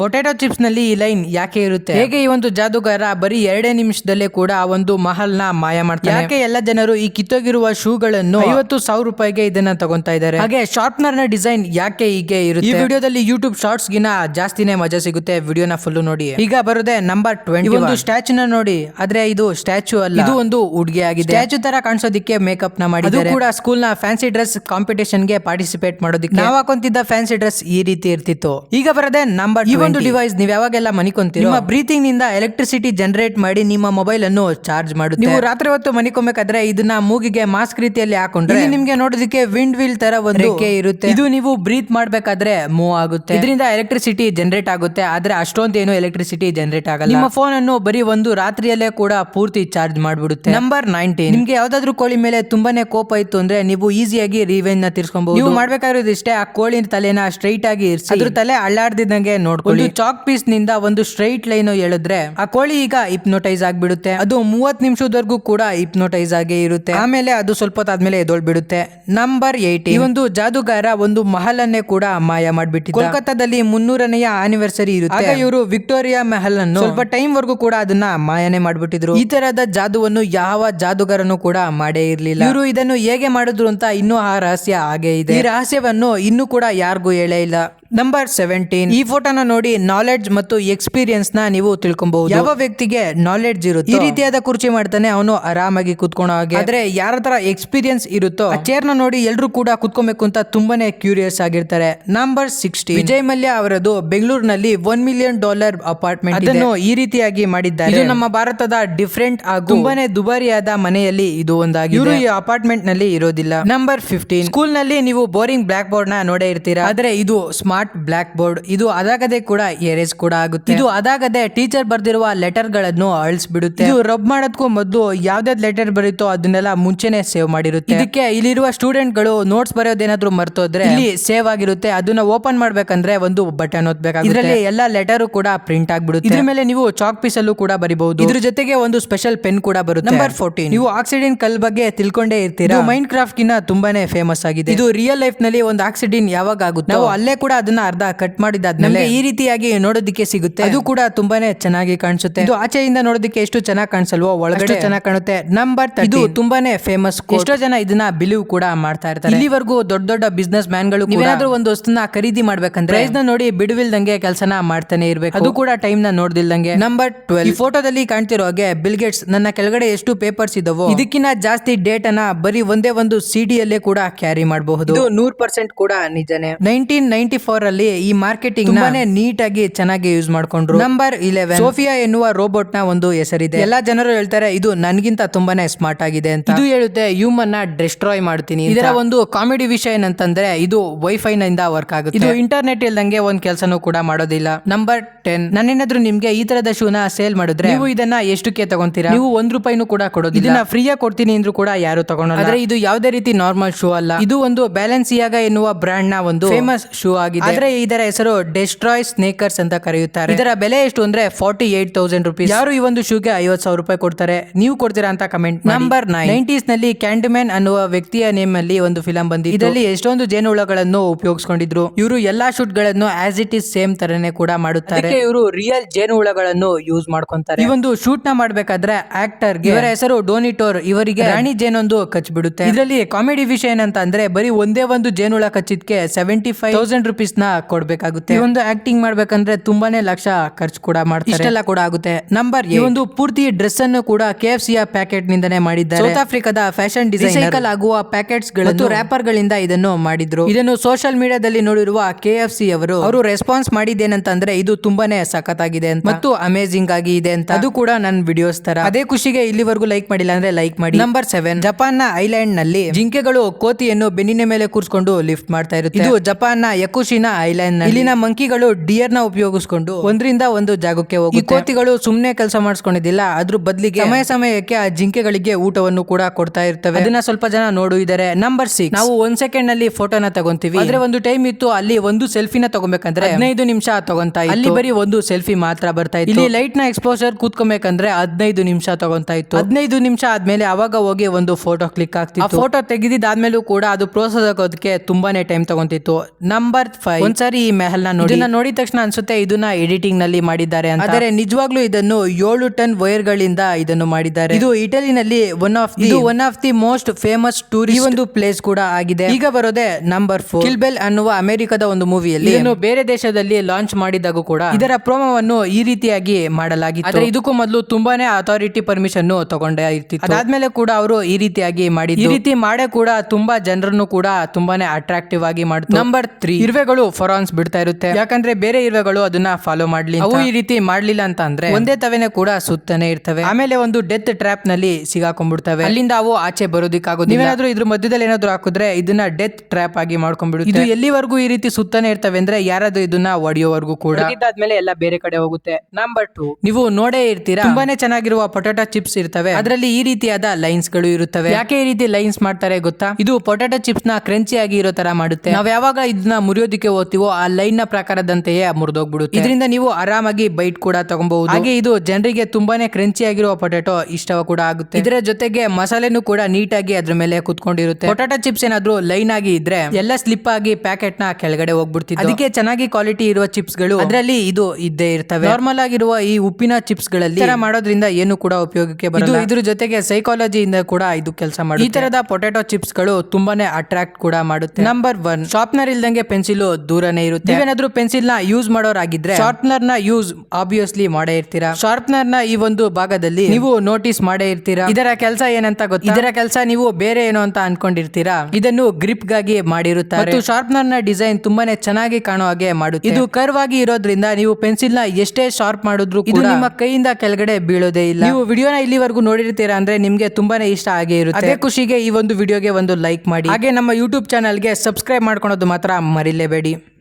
Potato ಚಿಪ್ಸ್ನಲ್ಲಿ ಈ line ಯಾಕೆ ಇರುತ್ತೆ? ಹೇಗೆ ಈ ಒಂದು ಜಾದುಗಾರ ಬರೀ ಎರಡೇ ನಿಮಿಷದಲ್ಲೇ ಕೂಡ ಆ ಒಂದು ಮಹಲ್ನ ಮಾಯ ಮಾಡ್ತಾರೆ ಯಾಕೆ ಎಲ್ಲ ಜನರು ಈ ಕಿತ್ತೋಗಿರುವ ಶೂಗಳನ್ನು ಐವತ್ತು ಸಾವಿರ ರೂಪಾಯಿಗೆ ಇದನ್ನ ತಗೊಂತಾ ಇದ್ದಾರೆ? ಹಾಗೆ ಶಾರ್ಪ್ನರ್ನ ಡಿಸೈನ್ ಯಾಕೆ ಹೀಗೆ ಇರುತ್ತೆ? ಈ ವಿಡಿಯೋದಲ್ಲಿ ಯೂಟ್ಯೂಬ್ ಶಾರ್ಟ್ಸ್ ಗಿನ ಜಾಸ್ತಿನೇ ಮಜಾ ಸಿಗುತ್ತೆ. ವಿಡಿಯೋನ ಫುಲ್ ನೋಡಿ. ಈಗ ಬರೋದೆ ನಂಬರ್ ಟ್ವೆಂಟಿ ಒಂದು ಸ್ಟ್ಯಾಚು ನ ನೋಡಿ. ಆದ್ರೆ ಇದು ಸ್ಟ್ಯಾಚು ಅಲ್ಲ. ಇದು ಒಂದು ಉಡುಗೆ ಆಗಿದೆ. ಸ್ಟ್ಯಾಚು ತರ ಕಾಣಿಸೋದಿಕ್ಕೆ ಮೇಕಪ್ನ ಮಾಡಿದ್ದಾರೆ. ಕೂಡ ಸ್ಕೂಲ್ನ ಫ್ಯಾನ್ಸಿ ಡ್ರೆಸ್ ಕಾಂಪಿಟೇಷನ್ಗೆ ಪಾರ್ಟಿಸಿಪೇಟ್ ಮಾಡೋದಿಕ್ಕೆ. ನಾವು ಹಾಕೊಂತಿದ್ದ ಫ್ಯಾನ್ಸಿ ಡ್ರೆಸ್ ಈ ರೀತಿ ಇರ್ತಿತ್ತು. ಈಗ ಬರದೆ ನಂಬರ್ ಈ ಒಂದು ಡಿವೈಸ್ ನೀವು ಯಾವಾಗೆಲ್ಲ ಮನಿಕೊಂತೀರಿ ನಿಮ್ಮ ಬ್ರೀತಿಂಗ್ನಿಂದ ಎಲೆಕ್ಟ್ರಿಸಿಟಿ ಜನರೇಟ್ ಮಾಡಿ ನಿಮ್ಮ ಮೊಬೈಲ್ ಅನ್ನು ಚಾರ್ಜ್ ಮಾಡುತ್ತೆ. ನೀವು ರಾತ್ರಿ ಹೊತ್ತು ಮನಿಕೊಬೇಕಾದ್ರೆ ಇದನ್ನ ಮೂಗಿಗೆ ಮಾಸ್ಕ್ ರೀತಿಯಲ್ಲಿ ಹಾಕೊಂಡ್ರೆ ಇಲ್ಲಿ ನಿಮ್ಗೆ ನೋಡೋದಕ್ಕೆ ವಿಂಡ್ ವೀಲ್ ತರ ಒಂದು ಇರುತ್ತೆ. ಇದು ನೀವು ಬ್ರೀತ್ ಮಾಡ್ಬೇಕಾದ್ರೆ ಮೂವ್ ಆಗುತ್ತೆ. ಇದರಿಂದ ಎಲೆಕ್ಟ್ರಿಸಿಟಿ ಜನರೇಟ್ ಆಗುತ್ತೆ. ಆದ್ರೆ ಅಷ್ಟೊಂದೇನು ಎಲೆಕ್ಟ್ರಿಸಿಟಿ ಜನರೇಟ್ ಆಗಲ್ಲ. ನಿಮ್ಮ ಫೋನ್ ಅನ್ನು ಬರೀ ಒಂದು ರಾತ್ರಿಯಲ್ಲೇ ಕೂಡ ಪೂರ್ತಿ ಚಾರ್ಜ್ ಮಾಡ್ಬಿಡುತ್ತೆ. ನಂಬರ್ ನೈನ್ಟೀನ್ ನಿಮ್ಗೆ ಯಾವ್ದಾದ್ರು ಕೋಳಿ ಮೇಲೆ ತುಂಬಾನೇ ಕೋಪ ಇತ್ತು ಅಂದ್ರೆ ನೀವು ಈಸಿಯಾಗಿ ರಿವೆಂಜ್ನ ತಿರ್ಸ್ಕೊಬಹುದು. ನೀವು ಮಾಡ್ಬೇಕಾಗಿರೋದು ಇಷ್ಟೇ ಆ ಕೋಳಿ ತಲೆನ ಸ್ಟ್ರೈಟ್ ಆಗಿ ಇರಿಸಿ. ಅದ್ರ ತಲೆ ಅಳ್ಳಾಡ್ದಿದ್ದಂಗೆ ನೋಡ್ಕೊಳ್ಳಿ ಚಾಕ್ ಪೀಸ್ನಿಂದ ಒಂದು ಸ್ಟ್ರೈಟ್ ಲೈನ್ ಎಳೆದ್ರೆ ಆ ಕೋಳಿ ಈಗ ಇಪ್ನೋಟೈಸ್ ಆಗ್ಬಿಡುತ್ತೆ. ಅದು ಮೂವತ್ ನಿಮಿಷದವರೆಗೂ ಕೂಡ ಇಪ್ನೋಟೈಸ್ ಆಗೇ ಇರುತ್ತೆ. ಆಮೇಲೆ ಅದು ಸ್ವಲ್ಪ ಹೊತ್ತಾದ್ಮೇಲೆ ಎದೊಳ್ಬಿಡುತ್ತೆ. ನಂಬರ್ ಏಟ್ ಈ ಒಂದು ಜಾದುಗಾರ ಒಂದು ಮಹಲ್ ಅನ್ನೇ ಕೂಡ ಮಾಯ ಮಾಡ್ಬಿಟ್ಟಿದ್ದ. ಕೋಲ್ಕತ್ತಾದಲ್ಲಿ ಮುನ್ನೂರನೆಯ ಆನಿವರ್ಸರಿ ಇರುತ್ತೆ. ಆಗ ಇವರು ವಿಕ್ಟೋರಿಯಾ ಮೆಹಲ್ ಅನ್ನು ಸ್ವಲ್ಪ ಟೈಮ್ ವರ್ಗೂ ಕೂಡ ಅದನ್ನ ಮಾಯನೆ ಮಾಡ್ಬಿಟ್ಟಿದ್ರು. ಈ ತರದ ಜಾದುವನ್ನು ಯಾವ ಜಾದುಗಾರನು ಕೂಡ ಮಾಡೇ ಇರ್ಲಿಲ್ಲ. ಇವರು ಇದನ್ನು ಹೇಗೆ ಮಾಡಿದ್ರು ಅಂತ ಇನ್ನೂ ಆ ರಹಸ್ಯ ಹಾಗೆ ಇದೆ. ಈ ರಹಸ್ಯವನ್ನು ಇನ್ನೂ ಕೂಡ ಯಾರಿಗೂ ಹೇಳೇ ಇಲ್ಲ. ನಂಬರ್ ಸೆವೆಂಟೀನ್ ಈ ಫೋಟೋನ ನೋಡಿ ನಾಲೆಡ್ಜ್ ಮತ್ತು ಎಕ್ಸ್ಪೀರಿಯನ್ಸ್ನ ನೀವು ತಿಳ್ಕೊಬಹುದು. ಯಾವ ವ್ಯಕ್ತಿಗೆ ನಾಲೆಡ್ಜ್ ಇರುತ್ತೆ ಈ ರೀತಿಯಾದ ಕುರ್ಚಿ ಮಾಡ್ತಾನೆ ಅವನು ಆರಾಮಾಗಿ ಕುತ್ಕೊಳ್ಳೋ ಹಾಗೆ. ಆದ್ರೆ ಯಾರ ತರ ಎಕ್ಸ್ಪೀರಿಯನ್ಸ್ ಇರುತ್ತೋ ಆ ಚೇರ್ನ ನೋಡಿ ಎಲ್ರು ಕೂಡ ಕುತ್ಕೊಬೇಕು ಅಂತ ತುಂಬಾನೇ ಕ್ಯೂರಿಯಸ್ ಆಗಿರ್ತಾರೆ. ನಂಬರ್ ಸಿಕ್ಸ್ಟಿ ವಿಜಯ್ ಮಲ್ಯ ಅವರದು ಬೆಂಗಳೂರಿನಲ್ಲಿ ಒನ್ ಮಿಲಿಯನ್ ಡಾಲರ್ ಅಪಾರ್ಟ್ಮೆಂಟ್ ಅದನ್ನು ಈ ರೀತಿಯಾಗಿ ಮಾಡಿದ್ದಾರೆ. ಇದು ನಮ್ಮ ಭಾರತದ ಡಿಫ್ರೆಂಟ್ ಹಾಗೂ ತುಂಬಾನೇ ದುಬಾರಿಯಾದ ಮನೆಯಲ್ಲಿ ಇದು ಒಂದಾಗಿ ಇವರು ಈ ಅಪಾರ್ಟ್ಮೆಂಟ್ನಲ್ಲಿ ಇರೋದಿಲ್ಲ. ನಂಬರ್ ಫಿಫ್ಟೀನ್ ಸ್ಕೂಲ್ನಲ್ಲಿ ನೀವು ಬೋರಿಂಗ್ ಬ್ಲಾಕ್ ಬೋರ್ಡ್ನ ನೋಡೇ ಇರ್ತೀರಾ? ಆದ್ರೆ ಇದು ಸ್ಮಾರ್ಟ್ ಬ್ಲಾಕ್ ಬೋರ್ಡ್ ಇದು ಅದಾಗದೆ ಕೂಡ ಎರೇಸ್ ಕೂಡ ಆಗುತ್ತೆ. ಇದು ಅದಾಗದೆ ಟೀಚರ್ ಬರೆದಿರುವ ಲೆಟರ್ಗಳನ್ನು ಅಳಿಸ್ಬಿಡುತ್ತೆ ಇದು ರಬ್ ಮಾಡೋದಕ್ಕೂ ಮೊದಲು ಯಾವ್ದಾದ್ ಲೆಟರ್ ಬರೀತೋ ಅದನ್ನೆಲ್ಲ ಮುಂಚೆನೆ ಸೇವ್ ಮಾಡಿರುತ್ತೆ. ಇದಕ್ಕೆ ಇಲ್ಲಿರುವ ಸ್ಟೂಡೆಂಟ್ಗಳು ನೋಟ್ಸ್ ಬರೆಯೋದೇನಾದ್ರೂ ಮರ್ತೋದ್ರೆ ಇಲ್ಲಿ ಸೇವ್ ಆಗಿರುತ್ತೆ. ಅದನ್ನ ಓಪನ್ ಮಾಡ್ಬೇಕಂದ್ರೆ ಒಂದು ಬಟನ್ ಓದ್ಬೇಕಾಗುತ್ತೆ ಇದರಲ್ಲಿ ಎಲ್ಲಾ ಲೆಟರ್ ಕೂಡ ಪ್ರಿಂಟ್ ಆಗ್ಬಿಡುತ್ತೆ. ಇದ್ರ ಮೇಲೆ ನೀವು ಚಾಕ್ ಪೀಸ್ ಅಲ್ಲೂ ಕೂಡ ಬರಿಬಹುದು. ಇದ್ರ ಜೊತೆಗೆ ಒಂದು ಸ್ಪೆಷಲ್ ಪೆನ್ ಕೂಡ ಬರುತ್ತೆ. ನಂಬರ್ ಫೋರ್ಟೀನ್ ನೀವು ಆಕ್ಸಿಡೆಂಟ್ ಕಲ್ ಬಗ್ಗೆ ತಿಳ್ಕೊಂಡೇ ಇರ್ತೀರಾ? ಮೈಂಡ್ ಕ್ರಾಫ್ಟ್ ಗಿನ್ನ ತುಂಬಾನೇ ಫೇಮಸ್ ಆಗಿದೆ. ಇದು ರಿಯಲ್ ಲೈಫ್ನಲ್ಲಿ ಒಂದು ಆಕ್ಸಿಡೆಂಟ್ ಯಾವಾಗ ಆಗುತ್ತೆ? ನಾವು ಅಲ್ಲೇ ಕೂಡ ಅದನ್ನ ಅರ್ಧ ಕಟ್ ಮಾಡಿದಾದ್ಮೇಲೆ ಈ ರೀತಿಯಾಗಿ ನೋಡೋದಕ್ಕೆ ಸಿಗುತ್ತೆ. ಅದು ಕೂಡ ತುಂಬಾನೇ ಚೆನ್ನಾಗಿ ಕಾಣಿಸುತ್ತೆ. ಇದು ಆಚೆಯಿಂದ ನೋಡೋದಕ್ಕೆ ಎಷ್ಟು ಚೆನ್ನಾಗಿ ಕಾಣಿಸಲ್ವೋ ಒಳಗಡೆ? ಚೆನ್ನಾಗಿ ಕಾಣುತ್ತೆ. ನಂಬರ್ ಇದು ತುಂಬಾನೇ ಫೇಮಸ್ ಎಷ್ಟೋ ಜನ ಇದನ್ನ ಬಿಲೀವ್ ಕೂಡ ಮಾಡ್ತಾ ಇರ್ತಾರೆ. ಇಲ್ಲಿವರೆಗೂ ದೊಡ್ಡ ದೊಡ್ಡ ಬಿಸ್ನೆಸ್ ಮ್ಯಾನ್ಗಳು ಏನಾದ್ರೂ ಒಂದು ವಸ್ತುನ ಖರೀದಿ ಮಾಡ್ಬೇಕಂದ್ರೆ ಪ್ರೈಸ್ನ ನೋಡಿ ಬಿಡುವಿಲ್ದಂಗೆ ಕೆಲಸನ ಮಾಡ್ತಾನೆ ಇರ್ಬೇಕು. ಅದು ಕೂಡ ಟೈಮ್ನ ನೋಡ್ದಿಲ್ದಂಗೆ. ನಂಬರ್ ಟ್ವೆಲ್ ಈ ಫೋಟೋದಲ್ಲಿ ಕಾಣ್ತಿರೋ ಹಾಗೆ ಬಿಲ್ ಗೇಟ್ಸ್ ನನ್ನ ಕೆಳಗಡೆ ಎಷ್ಟು ಪೇಪರ್ಸ್ ಇದಾವೋ ಇದಕ್ಕಿಂತ ಜಾಸ್ತಿ ಡೇಟ್ ಅನ್ನ ಬರೀ ಒಂದೇ ಒಂದು ಸಿಡಿಯಲ್ಲೇ ಕೂಡ ಕ್ಯಾರಿ ಮಾಡಬಹುದು. ನೂರ್ ಪರ್ಸೆಂಟ್ ಕೂಡ ನಿಜನೇ. ನೈನ್ಟೀನ್ ನೈನ್ಟಿ ಫೋರ್ ಅಲ್ಲಿ ಈ ಮಾರ್ಕೆಟಿಂಗ್ ತುಂಬಾನೇ ನೀಟ್ ಆಗಿ ಚೆನ್ನಾಗಿ ಯೂಸ್ ಮಾಡ್ಕೊಂಡ್ರು. ನಂಬರ್ ಇಲೆವೆನ್ ಸೋಫಿಯಾ ಎನ್ನುವ ರೋಬೋಟ್ನ ಒಂದು ಹೆಸರಿದೆ. ಎಲ್ಲಾ ಜನರು ಹೇಳ್ತಾರೆ ಇದು ನನ್ಗಿಂತ ತುಂಬಾನೇ ಸ್ಮಾರ್ಟ್ ಆಗಿದೆ ಅಂತ. ಇದು ಹೇಳುತ್ತೆ ಹ್ಯೂಮನ್ನ ಡಿಸ್ಟ್ರಾಯ್ ಮಾಡ್ತೀನಿ ಇದರ ಒಂದು ಕಾಮಿಡಿ ವಿಷಯ ಏನಂತಂದ್ರೆ ಇದು ವೈಫೈ ನಿಂದ ವರ್ಕ್ ಆಗುತ್ತೆ. ಇದು ಇಂಟರ್ನೆಟ್ ಇಲ್ದಂಗೆ ಒಂದ್ ಕೆಲಸನೂ ಕೂಡ ಮಾಡೋದಿಲ್ಲ. ನಂಬರ್ ಟೆನ್ ನಾನೇನಾದ್ರೂ ನಿಮ್ಗೆ ಈ ತರದ ನ ಸೇಲ್ ಮಾಡಿದ್ರೆ ನೀವು ಇದನ್ನ ಎಷ್ಟಕ್ಕೆ ತಗೊಂತೀರಾ? ನೀವು ಒಂದ್ ರೂಪಾಯಿನೂ ಕೂಡ ಕೊಡೋದು ಇದನ್ನ ಫ್ರೀಯಾಗಿ ಕೊಡ್ತೀನಿ ಅಂದ್ರೂ ಕೂಡ ಯಾರು ತಗೊಂಡು ಆದ್ರೆ ಇದು ಯಾವುದೇ ರೀತಿ ನಾರ್ಮಲ್ ಶೂ ಅಲ್ಲ. ಇದು ಒಂದು ಬ್ಯಾಲೆನ್ಸಿಯಾಗ ಎನ್ನುವ ಬ್ರಾಂಡ್ನ ಒಂದು ಫೇಮಸ್ ಶೂ ಆಗಿದೆ. ಆದ್ರೆ ಇದರ ಹೆಸರು ಡೆಸ್ಟ್ರಾಯ್ ಸ್ನೇಕರ್ಸ್ ಅಂತ ಕರೆಯುತ್ತಾರೆ. ಇದರ ಬೆಲೆ ಎಷ್ಟು ಅಂದ್ರೆ ಫಾರ್ಟಿ ಏಟ್ ತೌಸಂಡ್ ರುಪೀಸ್ ಯಾರು ಈ ಒಂದು ಶೂಗೆ ಐವತ್ ಸಾವಿರ ರೂಪಾಯಿ ಕೊಡ್ತಾರೆ? ನೀವು ಕೊಡ್ತೀರಾ ಅಂತ ಕಮೆಂಟ್ ನಂಬರ್ ನೈನ್ ನೈಂಟೀಸ್ನಲ್ಲಿ ಕ್ಯಾಂಡ್ಮ್ಯಾನ್ ಅನ್ನುವ ವ್ಯಕ್ತಿಯ ನೇಮ್ ಅಲ್ಲಿ ಒಂದು ಫಿಲಂ ಬಂದಿದೆ ಇದರಲ್ಲಿ ಎಷ್ಟೊಂದು ಜೇನುಹುಳಗಳನ್ನು ಉಪಯೋಗಿಸಿಕೊಂಡಿದ್ರು. ಇವರು ಎಲ್ಲಾ ಶೂಟ್ಗಳನ್ನು ಆಸ್ ಇಟ್ ಇಸ್ ಸೇಮ್ ತರನೇ ಕೂಡ ಮಾಡುತ್ತಾರೆ. ಇವರು ರಿಯಲ್ ಜೇನುಹುಳಗಳನ್ನು ಯೂಸ್ ಮಾಡ್ಕೊಂತಾರೆ. ಈ ಒಂದು ಶೂಟ್ನ ಮಾಡ್ಬೇಕಾದ್ರೆ ಆಕ್ಟರ್ ಇವರ ಹೆಸರು ಡೋನಿಟೋರ್ ಇವರಿಗೆ ರಾಣಿ ಜೇನೊಂದು ಕಚ್ಬಿಡುತ್ತೆ. ಇದರಲ್ಲಿ ಕಾಮಿಡಿ ವಿಷಯ ಏನಂತ ಅಂದ್ರೆ ಬರೀ ಒಂದೇ ಒಂದು ಜೇನುಹುಳ ಕಚ್ಚಿದ್ಕೆ ಸೆವೆಂಟಿ ಫೈವ್ ತೌಸಂಡ್ ರುಪೀಸ್ ನ ಕೊಡ್ಬೇಕಾಗುತ್ತೆ. ಈ ಒಂದು ಆಕ್ಟಿಂಗ್ ಮಾಡ್ಬೇಕಂದ್ರೆ ತುಂಬಾನೇ ಲಕ್ಷ ಖರ್ಚು ಕೂಡ ಮಾಡ್ತಾರೆ. ಇಷ್ಟೆಲ್ಲ ಕೂಡ ಆಗುತ್ತೆ. ನಂಬರ್ ಈ ಒಂದು ಪೂರ್ತಿ ಡ್ರೆಸ್ ಅನ್ನು ಕೂಡ ಕೆ ಎಫ್ ಸಿ ಪ್ಯಾಕೆಟ್ ನಿಂದನೇ ಮಾಡಿದ್ದಾರೆ. ಸೌತ್ ಆಫ್ರಿಕಾದ ಫ್ಯಾಷನ್ ಡಿಸೈನ್ ಆಗುವ ಪ್ಯಾಕೆಟ್ಸ್ಗಳು ರ್ಯಾಪರ್ ಗಳಿಂದ ಇದನ್ನು ಮಾಡಿದ್ರು. ಇದನ್ನು ಸೋಷಿಯಲ್ ಮೀಡಿಯಾದಲ್ಲಿ ನೋಡಿರುವ ಕೆ ಎಫ್ ಸಿ ಅವರು ಅವರು ರೆಸ್ಪಾನ್ಸ್ ಮಾಡಿದ್ದೇನಂತಂದ್ರೆ ಇದು ತುಂಬಾನೇ ಸಖತ್ತಾಗಿದೆ ಅಂತ. ಮತ್ತು ಅಮೇಜಿಂಗ್ ಆಗಿ ಇದೆ ಅಂತ. ಅದು ಕೂಡ ನನ್ನ ವಿಡಿಯೋಸ್ ತರ. ಅದೇ ಖುಷಿಗೆ ಇಲ್ಲಿವರೆಗೂ ಲೈಕ್ ಮಾಡಿಲ್ಲ ಅಂದ್ರೆ ಲೈಕ್ ಮಾಡಿ. ನಂಬರ್ ಸೆವೆನ್ ಜಪಾನ್ನ ಐಲ್ಯಾಂಡ್ನಲ್ಲಿ ಜಿಂಕೆಗಳು ಕೋತಿಯನ್ನು ಬೆನ್ನಿನ ಮೇಲೆ ಕೂರಿಸಿಕೊಂಡು ಲಿಫ್ಟ್ ಮಾಡ್ತಾ ಇರುತ್ತೆ. ಇದು ಜಪಾನ್ನ ಯಕುಶಿನ ಐಲ್ಯಾಂಡ್ನಲ್ಲಿ ಇಲ್ಲಿನ ಮಂಕಿಗಳು ಡಿಯರ್ನ ಉಪಯೋಗಿಸಿಕೊಂಡು ಒಂದರಿಂದ ಒಂದು ಜಾಗಕ್ಕೆ ಹೋಗಿ ಕೋತಿಗಳು ಸುಮ್ನೆ ಕೆಲಸ ಮಾಡಿಸ್ಕೊಂಡಿದ್ದಿಲ್ಲ ಅದ್ರ ಬದಲಿಗೆ ಸಮಯ ಸಮಯಕ್ಕೆ ಆ ಜಿಂಕೆಗಳಿಗೆ ಊಟವನ್ನು ಕೂಡ ಕೊಡ್ತಾ ಇರ್ತವೆ. ಅದನ್ನ ಸ್ವಲ್ಪ ಜನ ನೋಡು ಇದಾರೆ. ನಂಬರ್ ಸಿಕ್ಸ್ ನಾವು ಒಂದ್ ಸೆಕೆಂಡ್ನಲ್ಲಿ ಫೋಟೋನ ತಗೊಂತೀವಿ. ಆದ್ರೆ ಒಂದು ಟೈಮ್ ಇತ್ತು ಅಲ್ಲಿ ಒಂದು ಸೆಲ್ಫಿನ ತಗೋಬೇಕಂದ್ರೆ ಹದಿನೈದು ನಿಮಿಷ ತಗೊಂತಾ ಇತ್ತು. ಅಲ್ಲಿ ಬರೀ ಒಂದು ಸೆಲ್ಫಿ ಮಾತ್ರ ಬರ್ತಾ ಇತ್ತು. ಇಲ್ಲಿ ಲೈಟ್ನ ಎಕ್ಸ್ಪೋಜರ್ ಕೂತ್ಕೊಬೇಕಂದ್ರೆ ಹದಿನೈದು ನಿಮಿಷ ತಗೊಂತಾ ಇತ್ತು. ಹದಿನೈದು ನಿಮಿಷ ಆದ್ಮೇಲೆ ಅವಾಗ ಹೋಗಿ ಒಂದು ಫೋಟೋ ಕ್ಲಿಕ್ ಆಗ್ತಿತ್ತು. ಫೋಟೋ ತೆಗೆದಿದ್ದಾದ್ಮೇಲೂ ಕೂಡ ಅದು ಪ್ರೋಸೆಸ್ ಆಗೋದಕ್ಕೆ ತುಂಬಾನೇ ಟೈಮ್ ತಗೊಂತಿತ್ತು. ನಂಬರ್ ಫೈವ್ ಒಂದ್ಸಾರಿ ಈ ಮೆಹಲ್ ನೋಡಿ. ನೋಡಿದ ತಕ್ಷಣ ಅನ್ಸುತ್ತೆ ಇದನ್ನ ಎಡಿಟಿಂಗ್ನಲ್ಲಿ ಮಾಡಿದ್ದಾರೆ ಅಂತ. ಆದರೆ ನಿಜವಾಗ್ಲೂ ಇದನ್ನು ಏಳು ಟನ್ ವೈರ್ ಗಳಿಂದ ಇದನ್ನು ಮಾಡಿದ್ದಾರೆ. ಇದು ಇಟಲಿನಲ್ಲಿ ಒನ್ ಆಫ್ ಇದು one of the most famous tourist ಒಂದು ಪ್ಲೇಸ್ ಕೂಡ ಆಗಿದೆ. ಈಗ ಬರೋದೇ ನಂಬರ್ ಫೋರ್ ಕಿಲ್ಬೆಲ್ ಅನ್ನುವ ಅಮೆರಿಕದ ಒಂದು ಮೂವಿಯಲ್ಲಿ ಇದನ್ನು ಬೇರೆ ದೇಶದಲ್ಲಿ ಲಾಂಚ್ ಮಾಡಿದಾಗ ಕೂಡ ಇದರ ಪ್ರೋಮೋವನ್ನು ಈ ರೀತಿಯಾಗಿ ಮಾಡಲಾಗಿತ್ತು. ಆದ್ರೆ ಇದಕ್ಕೂ ಮೊದಲು ತುಂಬಾನೇ ಅಥಾರಿಟಿ ಪರ್ಮಿಷನ್ ತಗೊಂಡೇ ಇರ್ತಿತ್ತು. ಅದಾದ್ಮೇಲೆ ಕೂಡ ಅವರು ಈ ರೀತಿಯಾಗಿ ಮಾಡಿದ್ರು ಈ ರೀತಿ ಮಾಡೇ ಕೂಡ ತುಂಬಾ ಜನರನ್ನು ಕೂಡ ತುಂಬಾನೇ ಅಟ್ರಾಕ್ಟಿವ್ ಆಗಿ ಮಾಡ್ತಾರೆ ನಂಬರ್ ತ್ರೀ ಇರುವೆಗಳು ಫೊರಾನ್ಸ್ ಬಿಡ್ತಾ ಇರುತ್ತೆ. ಯಾಕಂದ್ರೆ ಬೇರೆ ಇರುವೆಗಳು ಅದನ್ನ ಫಾಲೋ ಮಾಡ್ಲಿ ಅವು ಈ ರೀತಿ ಮಾಡ್ಲಿಲ್ಲ ಅಂತ ಅಂದ್ರೆ ಒಂದೇ ತವೆನೆ ಕೂಡ ಸುತ್ತಾನೆ ಇರ್ತವೆ. ಆಮೇಲೆ ಒಂದು ಡೆತ್ ಟ್ರ್ಯಾಪ್ನಲ್ಲಿ ಸಿಗಾಕೊಂಡ್ಬಿಡ್ತವೆ. ಅಲ್ಲಿಂದ ಅವು ಆಚೆ ಬರೋದಿಕ್ಕಾಗೋದು ನೀವೇನಾದ್ರೂ ಇದ್ರ ಮಧ್ಯದಲ್ಲಿ ಏನಾದ್ರು ಹಾಕಿದ್ರೆ ಇದನ್ನ ಡೆತ್ ಟ್ರ್ಯಾಪ್ ಆಗಿ ಮಾಡ್ಕೊಂಡ್ಬಿಡುತ್ತೆ. ಇದು ಎಲ್ಲಿವರೆಗೂ ಈ ರೀತಿ ಸುತ್ತಾನೆ ಇರ್ತವೆ ಅಂದ್ರೆ ಯಾರಾದ್ರೂ ಇದನ್ನ ಒಡೆಯೋವರೆಗೂ ಕೂಡ. ಇದಾದ್ಮೇಲೆ ಎಲ್ಲ ಬೇರೆ ಕಡೆ ಹೋಗುತ್ತೆ. ನಂಬರ್ ಟು ನೀವು ನೋಡೇ ಇರ್ತೀರಾ? ತುಂಬಾನೇ ಚೆನ್ನಾಗಿರುವ ಪೊಟಾಟೋ ಚಿಪ್ಸ್ ಇರ್ತವೆ. ಅದರಲ್ಲಿ ಈ ರೀತಿಯಾದ ಲೈನ್ಸ್ಗಳು ಇರುತ್ತವೆ. ಯಾಕೆ ಈ ರೀತಿ ಲೈನ್ಸ್ ಮಾಡ್ತಾರೆ ಗೊತ್ತಾ? ಇದು ಪೊಟಾಟೋ ಚಿಪ್ಸ್ನ ಕ್ರಂಚಿ ಆಗಿ ಇರೋ ತರ ಮಾಡುತ್ತೆ. ನಾವ್ ಯಾವಾಗ ಇದನ್ನ ಮುರಿಯೋದಕ್ಕೆ ಹೋಗ್ತೀವೋ ಆ ಲೈನ್ನ ಪ್ರಕಾರದಂತೆಯೇ ಮುರಿದೋಗ್ಬಿಡುತ್ತೆ ಇದರಿಂದ ನೀವು ಆರಾಮಾಗಿ ಬೈಟ್ ಕೂಡ ತಗೊಬಹುದು. ಹಾಗೆ ಇದು ಜನರಿಗೆ ತುಂಬಾನೇ ಕ್ರಂಚಿ ಆಗಿರುವ ಪೊಟಾಟೋ ಇಷ್ಟವ ಕೂಡ ಆಗುತ್ತೆ. ಇದರ ಜೊತೆಗೆ ಮಸಾಲೆನೂ ಕೂಡ ನೀಟಾಗಿ ಅದ್ರ ಮೇಲೆ ಕುತ್ಕೊಂಡಿರುತ್ತೆ. ಪೊಟಾಟೊ ಚಿಪ್ಸ್ ಏನಾದ್ರು ಲೈನ್ ಆಗಿ ಇದ್ರೆ ಎಲ್ಲ ಸ್ಲಿಪ್ ಆಗಿ ಪ್ಯಾಕೆಟ್ನ ಕೆಳಗಡೆ ಹೋಗ್ಬಿಡ್ತಿತ್ತು ಅದಕ್ಕೆ ಚೆನ್ನಾಗಿ ಕ್ವಾಲಿಟಿ ಇರುವ ಚಿಪ್ಸ್ಗಳು ಅದರಲ್ಲಿ ಇದು ಇದ್ದೇ ಇರ್ತವೆ. ನಾರ್ಮಲ್ ಆಗಿರುವ ಈ ಉಪ್ಪಿನ ಚಿಪ್ಸ್ಗಳಲ್ಲಿ ಮಾಡೋದ್ರಿಂದ ಏನು ಕೂಡ ಉಪಯೋಗಕ್ಕೆ ಬರಲ್ಲ. ಇದ್ರ ಜೊತೆಗೆ ಸೈಕಾಲಜಿಯಿಂದ ಕೂಡ ಇದು ಕೆಲಸ ಮಾಡುತ್ತೆ. ಈ ತರದ ಪೊಟೆಟೊ ಚಿಪ್ಸ್ಗಳು ತುಂಬಾನೇ ಅಟ್ರಾಕ್ಟ್ ಕೂಡ ಮಾಡುತ್ತೆ. ನಂಬರ್ ಒನ್ ಶಾರ್ಪ್ನರ್ ಇಲ್ದಂಗೆ ಪೆನ್ಸಿಲ್ ದೂರನೇ ಇರುತ್ತೆ. ನೀವೇನಾದ್ರೂ ಪೆನ್ಸಿಲ್ನ ಯೂಸ್ ಮಾಡೋರಾಗಿದ್ರೆ ಶಾರ್ಪ್ನರ್ನ ಯೂಸ್ ಆಬ್ವಿಯಸ್ಲಿ ಮಾಡೇ ಇರ್ತೀರಾ? ಶಾರ್ಪ್ನರ್ನ ಈ ಒಂದು ಭಾಗದಲ್ಲಿ ನೀವು ನೋಟಿಸ್ ಮಾಡೇ ಇರ್ತೀರಾ? ಇದರ ಕೆಲಸ ಏನಂತ ಗೊತ್ತಾ? ಇದರ ಕೆಲಸ ನೀವು ಬೇರೆ ಏನೋ ಅಂತ ಅನ್ಕೊಂಡಿರ್ತೀರಾ? ಇದನ್ನು ಗ್ರಿಪ್ಗಾಗಿ ಮಾಡಿರುತ್ತಾರೆ. ಮತ್ತು ಶಾರ್ಪ್ನರ್ನ ಡಿಸೈನ್ ತುಂಬಾನೇ ಚೆನ್ನಾಗಿ ಕಾಣೋ ಹಾಗೆ ಮಾಡುತ್ತೆ. ಇದು ಕರ್ವ್ ಆಗಿ ಇರೋದ್ರಿಂದ ನೀವು ಪೆನ್ಸಿಲ್ನ ಎಷ್ಟೇ ಶಾರ್ಪ್ ಮಾಡಿದ್ರು ಇದು ನಿಮ್ಮ ಕೈಯಿಂದ ಕೆಳಗಡೆ ಬೀಳೋದೇ ಇಲ್ಲ. ನೀವು ವಿಡಿಯೋನ ಇಲ್ಲಿವರೆಗೂ ನೋಡಿರ್ತೀರಾ ಅಂದ್ರೆ ನಿಮ್ಗೆ ತುಂಬಾನೇ ಇಷ್ಟ ಆಗೇ ಇರುತ್ತೆ. ಅದೇ ಖುಷಿಗೆ ಈ ಒಂದು ವಿಡಿಯೋಗೆ ಒಂದು ಲೈಕ್ ಮಾಡಿ. ಹಾಗೆ ನಮ್ಮ ಯೂಟ್ಯೂಬ್ ಚಾನಲ್ಗೆ ಸಬ್ಸ್ಕ್ರೈಬ್ ಮಾಡ್ಕೊಳೋದು ಮಾತ್ರ ಮರಿಲೇಬೇಡಿ. already.